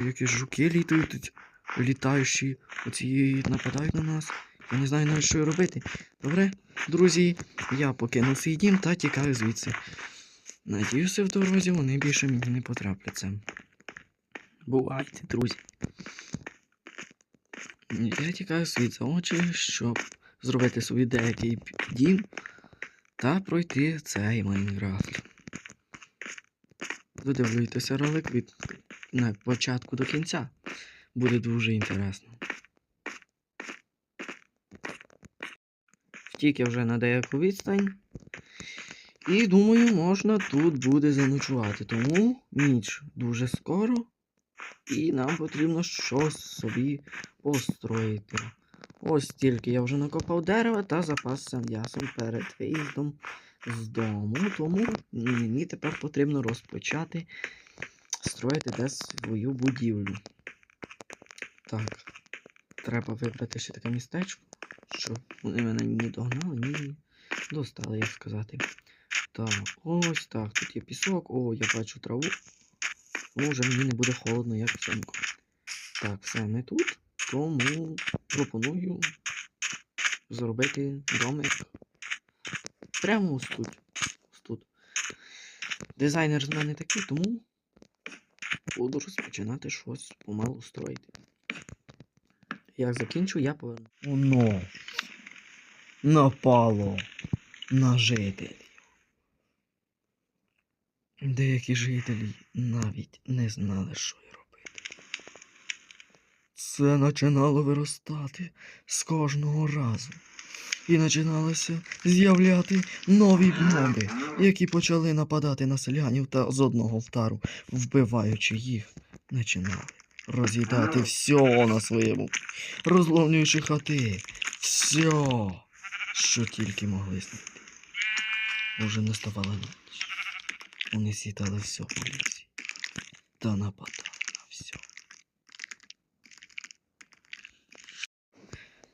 Якісь жуки літають, літаючі, оці нападають на нас. Я не знаю навіть, що робити. Добре, друзі, я покинув свій дім та тікаю звідси. Надіюся, в дорозі вони більше мені не потрапляться. Бувайте, друзі. Я тікаю світ за очі, щоб зробити собі деякий дім та пройти цей Майнкрафт. Додивлюйтеся ролик від на початку до кінця. Буде дуже інтересно. Втік я вже на деяку відстань. І думаю, можна тут буде заночувати. Тому ніч дуже скоро. І нам потрібно щось собі построїти. Ось тільки я вже накопав дерева та запасся м'ясом перед виїздом з дому. Тому мені тепер потрібно розпочати строїти десь свою будівлю. Так. Треба вибрати ще таке містечко, щоб вони мене ні догнали, ні достали, як сказати. Так, ось так, тут є пісок, о, я бачу траву. Може мені не буде холодно, як взимку. Так, все не тут, тому пропоную зробити домик прямо ось тут. Ось тут. Дизайнер з мене такий, тому буду розпочинати щось помалу строїти. Як закінчу, я поверну. Воно напало на жителів. Деякі жителі навіть не знали, що й робити. Це починало виростати з кожного разу. І починалися з'являти нові моби, які почали нападати на селянів та з одного вдару, вбиваючи їх, починали роз'їдати все на своєму, розломлюючи хати, все, що тільки могли знайти. Уже наставала ніч. Вони з'їдали все по лісі та нападали на все.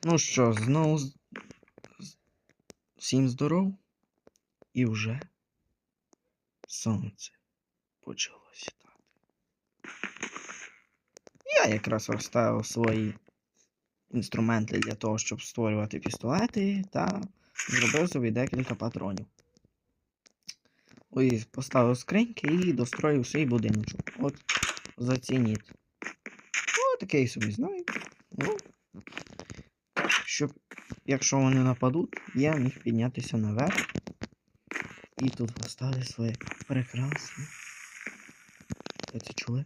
Ну що, знову всім здоров. І вже сонце почало сідати. Я якраз розставив свої інструменти для того, щоб створювати пістолети, та зробив собі декілька патронів. Ось поставив скриньки і достроїв свій будиночок. От зацініть. О, такий собі, знаєте. Ну, щоб, якщо вони нападуть, я міг піднятися наверх. І тут поставити своє прекрасне. Це чули?